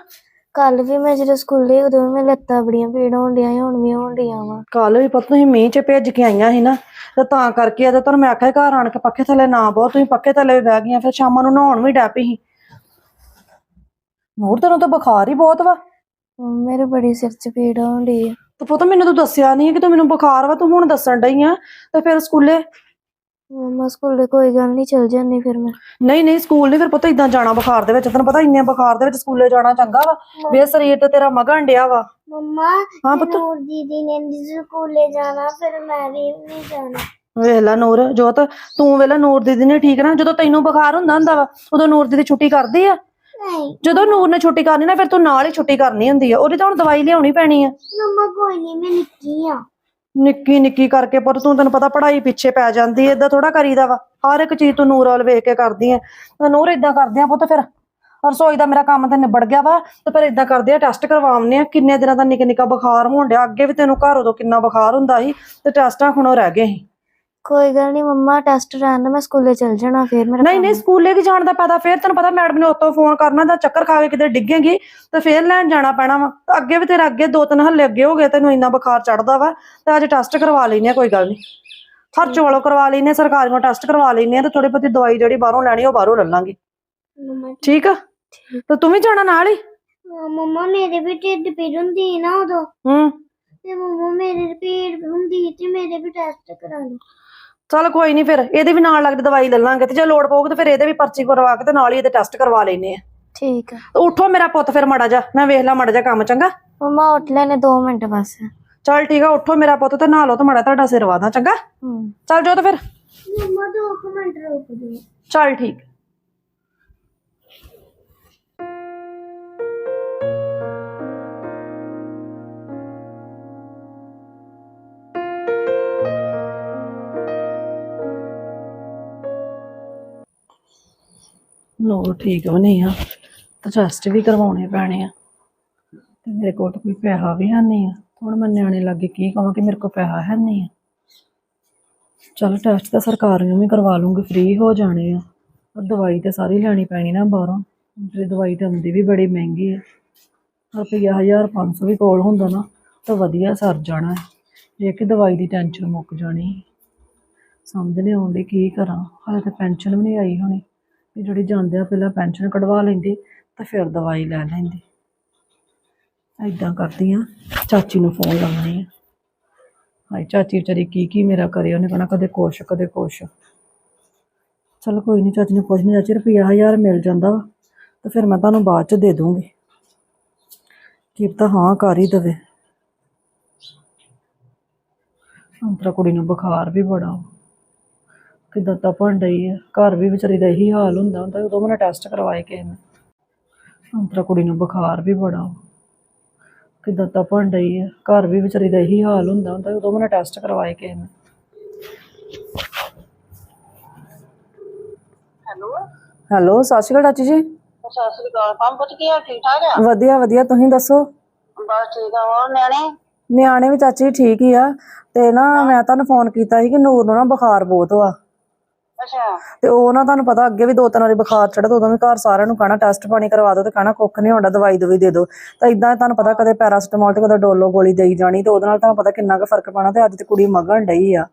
ਕੱਲ ਵੀ ਮੈਂ ਜਦੋਂ ਸਕੂਲੇ ਉਦੋਂ ਵੀ ਮੇਰੇ ਲੱਤਾਂ ਬੜੀਆਂ ਪੀੜ ਹੋਣ ਡੀਆਂ ਹੁਣ ਵੀ ਹੋਣ ਡੀਆਂ ਵਾ। ਕੱਲ ਵੀ ਪੁੱਤ ਤੁਸੀਂ ਮੀਂਹ ਚ ਭਿੱਜ ਕੇ ਆਈਆਂ ਸੀ ਨਾ ਤੇ ਤਾਂ ਕਰਕੇ ਤੇ ਤੁਹਾਨੂੰ ਮੈਂ ਆਖਿਆ ਘਰ ਆਣ ਕੇ ਪੱਖੇ ਥੱਲੇ ਨਾ ਬਹੁਤ ਤੁਸੀਂ ਪੱਖੇ ਥੱਲੇ ਵੀ ਬਹਿ ਗਈਆਂ ਫਿਰ ਸ਼ਾਮਾਂ ਨੂੰ ਨਹਾਉਣ ਵੀ ਡੈ ਪਈ ਸੀ। ਨੂਰ ਤੈਨੂੰ ਤਾਂ ਬੁਖਾਰ ਹੀ ਬਹੁਤ ਵਾ। ਮੇਰੇ ਬੜੀ ਸਿਰ 'ਚ ਪੀੜ ਹੋਣ ਡੀ ਆ। ਤੇ ਪੁੱਤ ਮੈਨੂੰ ਤੂੰ ਦੱਸਿਆ ਨਹੀਂ ਕਿ ਤੂੰ ਮੈਨੂੰ ਬੁਖਾਰ ਵਾ ਤੂੰ ਹੁਣ ਦੱਸਣ ਡਈ ਆ ਤੇ ਫਿਰ ਸਕੂਲੇ ਮੰਮਾ ਸਕੂਲੇ ਕੋਈ ਗੱਲ ਨਹੀਂ ਚਲ ਜਾਂਦੀ ਫਿਰ ਮੈਂ। ਨਹੀਂ ਨਹੀਂ ਸਕੂਲ ਨਹੀਂ ਫਿਰ ਪੁੱਤ ਇਦਾਂ ਜਾਣਾ ਬੁਖਾਰ ਦੇ ਵਿੱਚ। ਤੈਨੂੰ ਪਤਾ ਇੰਨੇ ਬੁਖਾਰ ਦੇ ਵਿੱਚ ਸਕੂਲੇ ਜਾਣਾ ਚੰਗਾ ਵਾ। ਵੇ ਸਰੀਰ ਤੇ ਤੇਰਾ ਮਗਣ ਡਿਆ ਵਾ। ਮੰਮਾ ਹਾਂ ਪੁੱਤ। ਨੂਰ ਦੀਦੀ ਨੇ ਸਕੂਲੇ ਜਾਣਾ ਫਿਰ ਮੈਂ ਵੀ ਨਹੀਂ ਜਾਣਾ। ਵੇਖ ਲੈ ਨੂਰ ਜੋਤ ਤੂੰ ਵੇਲਾ ਨੂਰ ਦੀਦੀ ਨੇ ਠੀਕ ਨਾ ਜਦੋਂ ਤੈਨੂੰ ਬੁਖਾਰ ਹੁੰਦਾ ਹੁੰਦਾ ਵਾ ਉਦੋਂ ਨੂਰ ਦੀਦੀ ਛੁੱਟੀ ਕਰਦੀ ਆ। ਨਹੀਂ। ਜਦੋਂ ਨੂਰ ਨੇ ਛੁੱਟੀ ਕਰਨੀ ਨਾ ਫਿਰ ਤੂੰ ਨਾਲ ਹੀ ਛੁੱਟੀ ਕਰਨੀ ਹੁੰਦੀ ਆ। ਉਹਦੀ ਤਾਂ ਹੁਣ ਦਵਾਈ ਲਿਆਉਣੀ ਪੈਣੀ ਆ। ਮੰਮਾ ਕੋਈ ਨਹੀਂ ਮੈਂ ਨਿੱਕੀ ਆ। ਨਿੱਕੀ ਨਿੱਕੀ ਕਰਕੇ ਪੁੱਤ, ਤੂੰ ਤੈਨੂੰ ਪਤਾ ਪੜ੍ਹਾਈ ਪਿੱਛੇ ਪੈ ਜਾਂਦੀ ਏਦਾਂ ਥੋੜਾ ਕਰੀਦਾ ਵਾ। ਹਰ ਇੱਕ ਚੀਜ਼ ਤੂੰ ਨੂਰ ਵੱਲ ਵੇਖ ਕੇ ਕਰਦੀ ਆ ਤੇ ਨੂਰ ਏਦਾਂ ਕਰਦੇ ਆ ਪੁੱਤ ਫਿਰ। ਰਸੋਈ ਦਾ ਮੇਰਾ ਕੰਮ ਤਾਂ ਨਿਬੜ ਗਿਆ ਵਾ, ਤੇ ਫਿਰ ਏਦਾਂ ਕਰਦੇ ਆ ਟੈਸਟ ਕਰਵਾਉਣੇ ਆ। ਕਿੰਨੇ ਦਿਨਾਂ ਦਾ ਨਿੱਕਾ ਨਿੱਕਾ ਬੁਖਾਰ ਹੋਣ ਡਿਆ, ਅੱਗੇ ਵੀ ਤੈਨੂੰ ਘਰ ਉਦੋਂ ਕਿੰਨਾ ਬੁਖਾਰ ਹੁੰਦਾ ਸੀ, ਤੇ ਟੈਸਟਾਂ ਹੁਣੋਂ ਰਹਿ ਗਏ ਸੀ। ਕੋਈ ਗੱਲ ਨਹੀਂ ਮੰਮਾ ਟੈਸਟ ਰਹਿਣ ਮੈਂ ਸਕੂਲੇ ਚਲ ਜਾਣਾ ਫਿਰ ਮੇਰਾ ਨਹੀਂ ਨਹੀਂ ਸਕੂਲੇ ਕੀ ਜਾਣ ਦਾ ਪੈਦਾ? ਫੇਰ ਤੈਨੂੰ ਪਤਾ ਮੈਡਮ ਨੇ ਉੱਤੋਂ ਫੋਨ ਕਰਨਾ ਤਾਂ ਚੱਕਰ ਖਾ ਕੇ ਕਿਤੇ ਡਿੱਗੇਗੀ ਤੇ ਫੇਰ ਲੈਣ ਜਾਣਾ ਪੈਣਾ ਵਾ। ਤੇ ਅੱਗੇ ਵੀ ਤੇਰੇ ਅੱਗੇ ਦੋ ਤਿੰਨ ਹੱਲੇ ਅੱਗੇ ਹੋ ਗਏ ਤੈਨੂੰ ਇੰਨਾ ਬੁਖਾਰ ਚੜਦਾ ਵਾ ਤੇ ਅੱਜ ਟੈਸਟ ਕਰਵਾ ਲੈਨੇ ਆ ਕੋਈ ਗੱਲ ਨਹੀਂ ਖਰਚ ਵਾਲੋ ਕਰਵਾ ਲੈਨੇ ਸਰਕਾਰੀਆਂ ਟੈਸਟ ਕਰਵਾ ਲੈਨੇ ਆ ਤੇ ਥੋੜੀ ਬਹੁਤੀ ਦਵਾਈ ਜਿਹੜੀ ਬਾਹਰੋਂ ਲੈਣੀ ਉਹ ਬਾਹਰੋਂ ਲੈ ਲਾਂਗੇ। ਮੰਮਾ ਠੀਕ ਆ? ਤੇ ਤੂੰ ਵੀ ਜਾਣਾ ਨਾਲ ਹੀ? ਮੰਮਾ ਮੇਰੇ ਵੀ ਢਿੱਡ ਪੀੜ ਹੁੰਦੀ ਨਾ ਉਦੋਂ। ਹੂੰ। ਤੇ ਮੰਮਾ ਮੇਰੇ ਪੀੜ ਹੁੰਦੀ ਤੇ ਮੇਰੇ ਵੀ ਟੈਸਟ ਕਰਾ ਲਓ ਚਲ ਕੋਈ ਨਹੀਂ ਫਿਰ ਇਹਦੇ ਵੀ ਨਾਲ ਲੱਗਦੀ ਦਵਾਈ ਲੈ ਲਾਂਗੇ ਤੇ ਜੇ ਲੋੜ ਪਊਗੀ ਤੇ ਫਿਰ ਇਹਦੇ ਵੀ ਪਰਚੀ ਕਰਵਾ ਕੇ ਤੇ ਨਾਲ ਹੀ ਇਹਦੇ ਟੈਸਟ ਕਰਵਾ ਲੈਨੇ ਆ। ਠੀਕ ਆ। ਤੇ ਉੱਠੋ ਮੇਰਾ ਪੁੱਤ ਫਿਰ ਮੜਾ ਜਾ ਮੈਂ ਵੇਖ ਲਾ ਮੜਾ ਜਾ ਕੰਮ ਚੰਗਾ। ਮੰਮਾ ਉੱਠ ਲੈਣੇ 2 ਮਿੰਟ ਬਸ। ਚਲ ਠੀਕ ਆ ਉੱਠੋ ਮੇਰਾ ਪੁੱਤ ਤੇ ਨਹਾ ਲਓ ਤੇ ਮੜਾ ਤੁਹਾਡਾ ਸਿਰ ਵਾਦਾ ਚੰਗਾ। ਹੂੰ। ਚੱਲ ਜਾਓ ਤੇ ਫਿਰ। ਮੰਮਾ 2 ਮਿੰਟ ਰੁਕ ਜਾਓ। ਚੱਲ ਠੀਕ। ਨੋ ਠੀਕ ਵੀ ਨਹੀਂ ਆ। ਤੇ ਟੈਸਟ ਵੀ ਕਰਵਾਉਣੇ ਪੈਣੇ ਆ। ਤੇ ਮੇਰੇ ਕੋਲ ਤਾਂ ਕੋਈ ਪੈਸਾ ਵੀ ਹੈ ਨਹੀਂ ਆ। ਹੁਣ ਮੈਂ ਨਿਆਣੇ ਲੱਗੇ ਕੀ ਕਹਾਂ ਕਿ ਮੇਰੇ ਕੋਲ ਪੈਸਾ ਹੈ ਨਹੀਂ ਆ। ਚਲ ਟੈਸਟ ਤਾਂ ਸਰਕਾਰ ਨੂੰ ਵੀ ਕਰਵਾ ਲੂੰਗੀ ਫ੍ਰੀ ਹੋ ਜਾਣੇ ਆ। ਪਰ ਦਵਾਈ ਤੇ ਸਾਰੀ ਲੈਣੀ ਪੈਣੀ ਨਾ ਬਾਹਰੋਂ। ਜਿਹੜੀ ਦਵਾਈ ਤਾਂ ਆਉਂਦੀ ਵੀ ਬੜੀ ਮਹਿੰਗੀ ਆ। ਰੁਪਈਆ 1500 ਵੀ ਕੋਲ ਹੁੰਦਾ ਨਾ, ਤਾਂ ਵਧੀਆ ਸਰ ਜਾਣਾ ਹੈ ਇਹ ਕਿ ਦਵਾਈ ਦੀ ਟੈਨਸ਼ਨ ਮੁੱਕ ਜਾਣੀ ਸਮਝ ਨਹੀਂ ਆਉਂਦੀ ਕੀ ਕਰਾਂ। ਹਾਲੇ ਤਾਂ ਪੈਨਸ਼ਨ ਵੀ ਨਹੀਂ ਆਈ ਹੋਣੀ। ਵੀ ਜਿਹੜੀ ਜਾਂਦੇ ਆ, ਪਹਿਲਾਂ ਪੈਨਸ਼ਨ ਕਢਵਾ ਲੈਂਦੇ ਤਾਂ ਫਿਰ ਦਵਾਈ ਲੈ ਲੈਂਦੇ। ਐਦਾਂ ਕਰਦੀ ਆ, ਚਾਚੀ ਨੂੰ ਫੋਨ ਲਾਉਣੀ ਆ। ਹਾਏ, ਚਾਚੀ ਵਿਚਾਰੀ ਕੀ ਕੀ ਮੇਰਾ ਕਰੇ, ਉਹਨੇ ਕਹਣਾ ਕਦੇ ਕੁਛ ਕਦੇ ਕੁਛ। ਚਲ ਕੋਈ ਨਹੀਂ ਚਾਚੀ ਨੂੰ ਪੁੱਛ ਨਹੀਂ ਚਾਚੀ ਰੁਪਈਆ ਹਜ਼ਾਰ ਮਿਲ ਜਾਂਦਾ ਵਾ, ਤਾਂ ਫਿਰ ਮੈਂ ਤੁਹਾਨੂੰ ਬਾਅਦ ਚ ਦੇ ਦੂੰਗੀ। ਕੀ ਹਾਂ ਕਰ ਹੀ ਦਵੇ। ਅੰਤਰਾ ਕੁੜੀ ਨੂੰ ਬੁਖਾਰ ਵੀ ਬੜਾ ਵਾ। ਕਿੱਦਾਂ ਤਪਣ ਡਈ ਆ। ਘਰ ਵੀ ਵਿਚਾਰੀ ਦਾ ਇਹੀ ਹਾਲ ਹੁੰਦਾ ਹੁੰਦਾ ਉਦੋਂ ਮੈਂ ਟੈਸਟ ਕਰਵਾਏ ਕਿਸੇ ਨੇ। ਅੰਤਰਾ ਕੁੜੀ ਨੂੰ ਬੁਖਾਰ ਵੀ ਬੜਾ। ਕਿੱਦਾਂ ਤਪਣ ਡਈ ਆ। ਘਰ ਵੀ ਵਿਚਾਰੀ ਦਾ ਇਹੀ ਹਾਲ ਹੁੰਦਾ ਹੁੰਦਾ ਉਦੋਂ ਮੈਂ ਟੈਸਟ ਕਰਵਾਏ ਕਿਸੇ ਨੇ। ਹੈਲੋ। ਹੈਲੋ ਸਤਿ ਸ਼੍ਰੀ ਅਕਾਲ ਚਾਚੀ ਜੀ। ਸਤਿ ਸ੍ਰੀ ਅਕਾਲ ਕੰਮ ਪੁੱਤ ਕੀ ਹਾਲ ਠੀਕ ਠਾਕ ਆ? ਵਧੀਆ ਵਧੀਆ ਤੁਸੀਂ ਦੱਸੋ? ਬਸ ਠੀਕ ਆ ਹੋਰ ਨਿਆਣੇ? ਨਿਆਣੇ ਵੀ ਚਾਚੀ ਠੀਕ ਹੀ ਆ। ਤੇ ਨਾ ਮੈਂ ਤੁਹਾਨੂੰ ਫੋਨ ਕੀਤਾ ਸੀ ਕਿ ਨੂਰ ਨੂੰ ਨਾ ਬੁਖਾਰ ਬਹੁਤ ਵਾ। ਅੱਛਾ। ਤੇ ਉਹ ਨਾ ਤੁਹਾਨੂੰ ਪਤਾ ਅੱਗੇ ਵੀ ਦੋ ਤਿੰਨ ਵਾਰੀ ਬੁਖਾਰ ਤਾਂ ਉਦੋਂ ਵੀ ਘਰ ਸਾਰਿਆਂ ਨੂੰ ਕਹਿਣਾ ਟੈਸਟ ਪਾਣੀ ਕਰਵਾ ਦਿਓ ਤੇ ਕਹਿਣਾ ਕੁੱਖ ਨਹੀਂ ਹੁੰਦਾ ਦਵਾਈ ਦਵਾਈ ਦੇ ਦਿਓ। ਤਾਂ ਇਦਾਂ ਤੁਹਾਨੂੰ ਪਤਾ ਕਦੇ ਪੈਰਾਸੀਟਾਮੋਲ ਤੇ ਕਦੇ ਡੋਲੋ ਗੋਲੀ ਦੇਈ ਜਾਣੀ ਤੇ ਉਹਦੇ ਨਾਲ ਤੁਹਾਨੂੰ ਪਤਾ ਕਿੰਨਾ ਕੁ ਫ਼ਰਕ ਪੈਣਾ ਤੇ ਅੱਜ ਤੇ ਕੁੜੀ ਮਗਣ ਡਈ ਆ।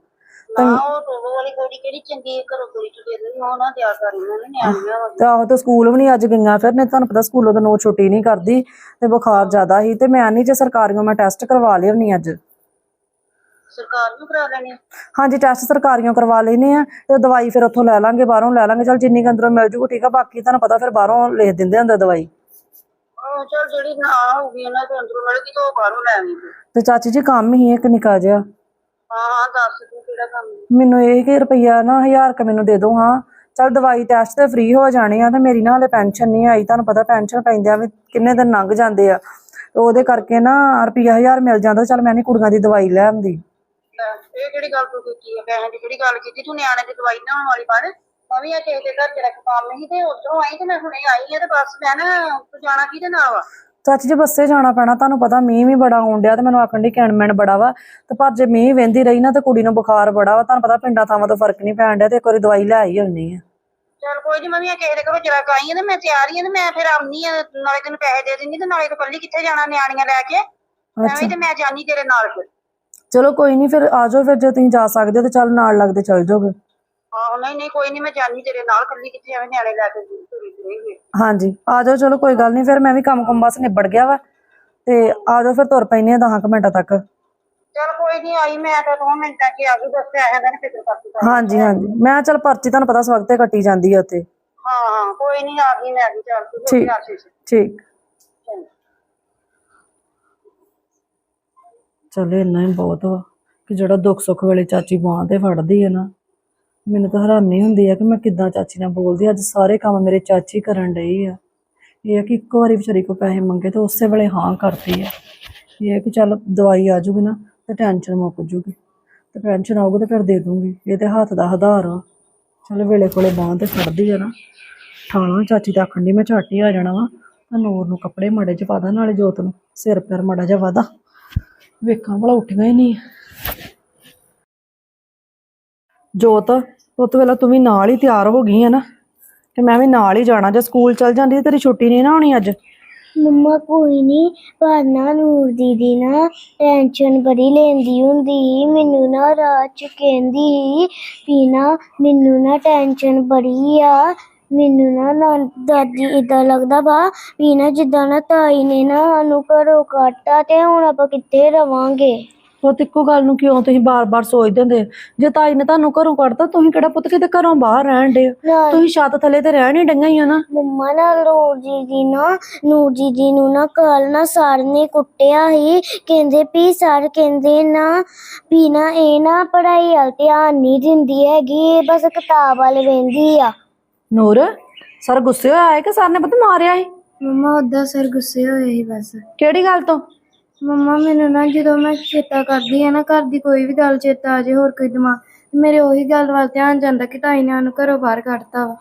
ਵਾ। ਤੇ ਆਹੋ ਤੇ ਸਕੂਲ ਵੀ ਨਹੀਂ ਅੱਜ ਗਈਆਂ ਫਿਰ ਨੇ ਤੁਹਾਨੂੰ ਪਤਾ ਸਕੂਲੋਂ ਤਾਂ ਨੋ ਛੁੱਟੀ ਨਹੀਂ ਕਰਦੀ ਤੇ ਬੁਖਾਰ ਜ਼ਿਆਦਾ ਸੀ ਤੇ ਮੈਂ ਨਹੀਂ ਜੇ ਸਰਕਾਰੀਆਂ ਮੈਂ ਟੈਸਟ ਕਰਵਾ ਲਿਆਉਣੀ ਅੱਜ। ਸਰਕਾਰ ਨੂੰ ਕਰਾ ਲੈਣੀ ਹਾਂਜੀ ਟੈਸਟ ਸਰਕਾਰੀਆਂ ਕਰਵਾ ਲੈਨੇ ਆ ਤੇ ਦਵਾਈ ਫਿਰ ਉੱਥੋਂ ਲੈ ਲਾਂਗੇ ਬਾਹਰੋਂ ਲੈ ਲਾਂਗੇ। ਚਲ ਜਿੰਨੀ ਕੁ ਅੰਦਰੋਂ ਮਿਲ ਜੂਗੀ ਠੀਕ ਆ ਬਾਕੀ ਤੁਹਾਨੂੰ ਪਤਾ ਫਿਰ ਬਾਹਰੋਂ ਲਿਖ ਦਿੰਦੇ ਹੁੰਦੇ ਦਵਾਈ। ਉਹ ਚਲ ਜਿਹੜੀ ਨਾ ਹੋਊਗੀ ਉਹਨਾਂ ਦੇ ਅੰਦਰੋਂ ਮਿਲੇਗੀ ਤਾਂ ਉਹ ਬਾਹਰੋਂ ਲੈ ਆਵੀਂ ਤੂੰ। ਤੇ ਚਾਚੀ ਜੀ ਕੰਮ ਹੀ ਇੱਕ ਨਿਕਾ ਜਿਹਾ। ਹਾਂ ਹਾਂ ਦੱਸ ਤੂੰ ਕਿਹੜਾ ਕੰਮ ਮੈਨੂੰ ਇਹ ਕਿ ਰੁਪਈਆ ਨਾ 1000 ਕ ਮੈਨੂੰ ਦੇ ਦਿਓ ਹਾਂ। ਚਲ ਦਵਾਈ ਟੈਸਟ ਤੇ ਫ੍ਰੀ ਹੋ ਜਾਣੇ ਆ ਤੇ ਮੇਰੀ ਨਾ ਹਲੇ ਪੈਨਸ਼ਨ ਨਹੀਂ ਆਈ। ਤੁਹਾਨੂੰ ਪਤਾ ਪੈਨਸ਼ਨ ਪੈਂਦਿਆਂ ਵੀ ਕਿੰਨੇ ਦਿਨ ਲੰਘ ਜਾਂਦੇ ਆ। ਤੇ ਉਹਦੇ ਕਰਕੇ ਨਾ ਰੁਪਿਆ 1000 ਮਿਲ ਜਾਂਦਾ ਚੱਲ ਮੈਂ ਨਹੀਂ ਕੁੜੀਆਂ ਦੀ ਦਵਾਈ ਲੈ ਆਉਂਦੀ। ਲੈ, ਇਹ ਕਿਹੜੀ ਗੱਲ ਤੂੰ ਕੀਤੀ ਹੈ ਪੈਸੇ ਦੀ ਕਿਹੜੀ ਗੱਲ ਕੀਤੀ? ਤੂੰ ਨਿਆਣੇ ਦੀ ਦਵਾਈ ਨਾ ਵਾਲੀ ਬਣ। ਮੈਂ ਵੀ ਆ ਕਿਸੇ ਦੇ ਘਰ ਜਰਾ ਕੰਮ ਨਹੀਂ ਤੇ ਉਧਰੋਂ ਆਈ ਤੇ ਮੈਂ ਹੁਣੇ ਆਈ ਆ ਤੇ ਬਸ ਮੈਂ ਨਾ ਤੂੰ ਜਾਣਾ ਕਿਹਦੇ ਨਾਲ ਵਾ? ਚਾਚੀ ਜੀ ਬੱਸੇ ਜਾਣਾ ਪੈਣਾ। ਤੁਹਾਨੂੰ ਪਤਾ ਮੀਂਹ ਵੀ ਬੜਾ ਆਉਣ ਡਿਆ ਤੇ ਮੈਨੂੰ ਆਖਣ ਦੀ ਕੈਨਮੈਨ ਬੜਾ ਵਾ। ਤੇ ਪਰ ਜੇ ਮੀਂਹ ਵਹਿੰਦੀ ਰਹੀ ਨਾ ਤੇ ਕੁੜੀ ਨੂੰ ਬੁਖਾਰ ਬੜਾ ਵਾ। ਤੁਹਾਨੂੰ ਪਤਾ ਪਿੰਡਾਂ ਥਾਵਾਂ ਤੋਂ ਫ਼ਰਕ ਨਹੀਂ ਪੈਣ ਡਿਆ ਤੇ ਇੱਕ ਵਾਰੀ ਦਵਾਈ ਲੈ ਆਈ ਹੁੰਨੀ ਆ। ਚਲ ਕੋਈ ਨਹੀਂ ਮੈਂ ਵੀ ਆ ਕਿਸੇ ਦੇ ਘਰੋਂ ਜਰਾ ਆਈ ਆ ਤੇ ਮੈਂ ਤਿਆਰ ਹੀ ਆ ਤੇ ਮੈਂ ਫਿਰ ਆਉਣੀ ਆ ਨਾਲੇ ਤੈਨੂੰ ਪੈਸੇ ਦੇ ਦਿੰਦੀ ਤੇ ਨਾਲੇ ਤੂੰ ਕੱਲੀ ਕਿੱਥੇ ਜਾਣਾ ਨਿਆਣੀਆਂ ਲੈ ਕੇ? ਐਵੇਂ ਤੇ ਮੈਂ ਜਾਨੀ ਤੇਰੇ ਨਾਲ ਫਿਰ। ਚਲੋ ਕੋਈ ਨਹੀਂ ਫਿਰ ਆ ਜਾਓ ਫਿਰ ਜੇ ਤੁਸੀਂ ਜਾ ਸਕਦੇ ਹੋ ਤੇ ਚੱਲ ਨਾਲ ਲੱਗਦੇ ਚੱਲ ਜਾਓਗੇ ਆਹੋ ਨਹੀਂ ਨਹੀਂ ਕੋਈ ਨਹੀਂ ਮੈਂ ਜਾਨੀ ਤੇਰੇ ਨਾਲ ਕੱਲੀ ਕਿੱਥੇ ਐਵੇਂ ਨਿਆਣੇ ਲੈ ਕੇ ਤੁਰੀ ਫਿਰੇਂਗੇ ਹਾਂਜੀ ਆ ਜਾਓ ਚਲੋ ਕੋਈ ਗੱਲ ਨਹੀਂ ਫਿਰ ਮੈਂ ਵੀ ਕੰਮ ਕੁੰਮ ਬਸ ਨਿਬੜ ਗਿਆ ਵਾ ਤੇ ਆ ਜਾਓ ਫਿਰ ਤੁਰ ਪੈਨੇ ਆ 10 ਮਿੰਟਾਂ ਤੱਕ। ਚਲ ਕੋਈ ਨਹੀਂ ਆਈ ਮੈਂ ਤਾਂ ਦੋ ਮਿੰਟਾਂ 'ਚ ਆ ਗਈ ਬਸ ਪੈਸੇ ਦਾ ਨੀ ਫਿਕਰ ਕਰਦੀ ਤਾਂ ਹਾਂਜੀ ਹਾਂਜੀ ਮੈਂ ਚੱਲ ਪਰਚੀ ਤੁਹਾਨੂੰ ਪਤਾ ਸਵਖਤੇ ਕੱਟੀ ਜਾਂਦੀ ਆ ਉੱਥੇ। ਹਾਂ ਹਾਂ ਕੋਈ ਨਹੀਂ ਆ ਗਈ ਮੈਂ ਆ ਗਈ ਚੱਲ ਤੂੰ ਠੀਕ। ਠੀਕ। ਚੱਲ ਇੰਨਾ ਹੀ ਬਹੁਤ ਵਾ ਕਿ ਜਿਹੜਾ ਦੁੱਖ ਸੁੱਖ ਵੇਲੇ ਚਾਚੀ ਬਾਂਹ ਤੇ ਫੜਦੀ ਹੈ ਨਾ, ਮੈਨੂੰ ਤਾਂ ਹੈਰਾਨੀ ਹੁੰਦੀ ਆ ਕਿ ਮੈਂ ਕਿੱਦਾਂ ਚਾਚੀ ਨਾਲ ਬੋਲਦੀ ਅੱਜ ਸਾਰੇ ਕੰਮ ਮੇਰੇ ਚਾਚੀ ਕਰਨ ਡਈ ਆ। ਇਹ ਆ ਕਿ ਇੱਕੋ ਵਾਰੀ ਵਿਚਾਰੀ ਕੋ ਪੈਸੇ ਮੰਗੇ ਤੇ ਉਸੇ ਵੇਲੇ ਹਾਂ ਕਰਦੀ ਆ। ਇਹ ਆ ਕਿ ਚੱਲ ਦਵਾਈ ਆ ਜੂਗੀ ਨਾ ਤੇ ਟੈਨਸ਼ਨ ਮੁੱਕ ਜੂਗੀ। ਤੇ ਟੈਨਸ਼ਨ ਆਊਗੀ ਤੇ ਫਿਰ ਦੇ ਦੂੰਗੀ। ਇਹ ਤੇ ਹੱਥ ਦਾ ਆਧਾਰ ਆ। ਚਲ ਵੇਲੇ ਕੋਲੇ ਬਾਂਹ ਤੇ ਫੜਦੀ ਆ ਨਾ ਠਾਣਾ ਚਾਚੀ ਤਾਂ ਆਖਣ ਦੀ ਮੈਂ, ਝੱਟ ਹੀ ਆ ਜਾਣਾ ਵਾ, ਤਾਂ ਨੂਰ ਨੂੰ ਕੱਪੜੇ ਮਾੜੇ ਚ ਪਾ ਦਾਂ, ਨਾਲੇ ਜੋਤ ਨੂੰ ਸਿਰ ਪੈਰ ਮਾੜਾ ਜਿਹਾ ਵਾਦਾ ਵੇਖਾਂ, ਭਲਾ ਉੱਠੀਆਂ ਹੀ ਨਹੀਂ। ਜੋਤ ਪੁੱਤ ਵੇਲਾ ਤੂੰ ਵੀ ਨਾਲ ਹੀ ਤਿਆਰ ਹੋ ਗਈ ਹੈ ਨਾ। ਤੇ ਮੈਂ ਵੀ ਨਾਲ ਹੀ ਜਾਣਾ, ਜੇ ਸਕੂਲ ਚਲ ਜਾਂਦੀ ਤੇ ਤੇਰੀ ਛੁੱਟੀ ਨਹੀਂ ਨਾ ਹੋਣੀ ਅੱਜ। ਮੰਮਾ, ਕੋਈ ਨਹੀਂ ਪਰ ਨਾ ਨੂਰ ਦੀਦੀ ਨਾ ਟੈਨਸ਼ਨ ਬੜੀ ਲੈਂਦੀ ਹੁੰਦੀ ਸੀ, ਮੈਨੂੰ ਨਾ ਰਾਤ ਚ ਕਹਿੰਦੀ ਸੀ ਵੀ ਨਾ, ਮੈਨੂੰ ਨਾ ਟੈਨਸ਼ਨ ਬੜੀ ਆ। ਮੈਨੂੰ ਨਾ ਨਾ ਦਾਦੀ ਇਦਾਂ ਲੱਗਦਾ ਵਾ ਵੀ ਨਾ ਜਿੱਦਾਂ ਨਾ ਤਾਈ ਨੇ ਨਾ ਸਾਨੂੰ ਘਰੋਂ ਕੱਟਾ ਤੇ ਹੁਣ ਆਪਾਂ ਕਿੱਥੇ ਰਵਾਂਗੇ? ਪੁੱਤ ਇੱਕੋ ਗੱਲ ਨੂੰ ਕਿਉਂ ਤੁਸੀਂ ਬਾਰ-ਬਾਰ ਸੋਚਦੇ ਹੁੰਦੇ? ਜੇ ਤਾਈ ਨੇ ਤੁਹਾਨੂੰ ਘਰੋਂ ਕੱਢਤਾ ਤੁਸੀਂ ਕਿਹੜਾ ਪੁੱਤ ਕਿਤੇ ਘਰੋਂ ਬਾਹਰ ਰਹਿਣ ਦੇ ਤੁਸੀਂ ਛੱਤ ਥੱਲੇ ਤੇ ਰਹਿਣ ਹੀ ਡਈਆਂ ਹੀ ਆ ਨਾ। ਮੰਮਾ ਨਾਲ ਨੂਰ ਜੀ ਦੀ ਨਾ ਨੂਰ ਜੀ ਦੀ ਨੂੰ ਨਾ ਕੱਲ ਨਾ ਸਰ ਨੇ ਕੁੱਟਿਆ ਸੀ। ਕਹਿੰਦੇ ਵੀ ਸਰ ਕਹਿੰਦੇ ਨਾ ਵੀ ਨਾ ਇਹ ਨਾ ਪੜ੍ਹਾਈ ਵੱਲ ਧਿਆਨ ਨਹੀਂ ਦਿੰਦੀ ਹੈਗੀ ਇਹ ਬਸ ਕਿਤਾਬ ਵੱਲ ਵੇਂਦੀ ਆ। ਨੂਰ ਸਰ ਗੁੱਸੇ ਹੋਇਆ ਹੈ ਕਿ ਸਰ ਨੇ ਪੁੱਤ ਮਾਰਿਆ ਹੈ ਮੰਮਾ ਉਦਾਂ ਸਰ ਗੁੱਸੇ ਹੋਏ ਸੀ ਬਸ। ਕਿਹੜੀ ਗੱਲ ਤੋਂ? ਮੰਮਾ ਮੈਨੂੰ ਨਾ ਜਦੋਂ ਮੈਂ ਚੇਤਾ ਕਰਦੀ ਆ ਨਾ ਘਰ ਦੀ ਕੋਈ ਵੀ ਗੱਲ ਚੇਤਾ ਆ ਜੇ ਹੋਰ ਕੋਈ ਦਿਮਾਗ ਮੇਰੇ ਉਹੀ ਗੱਲ ਵੱਲ ਧਿਆਨ ਜਾਂਦਾ ਕਿ ਤਾਈ ਨੇ ਸਾਨੂੰ ਘਰੋਂ ਬਾਹਰ ਕੱਢਤਾ ਵਾ।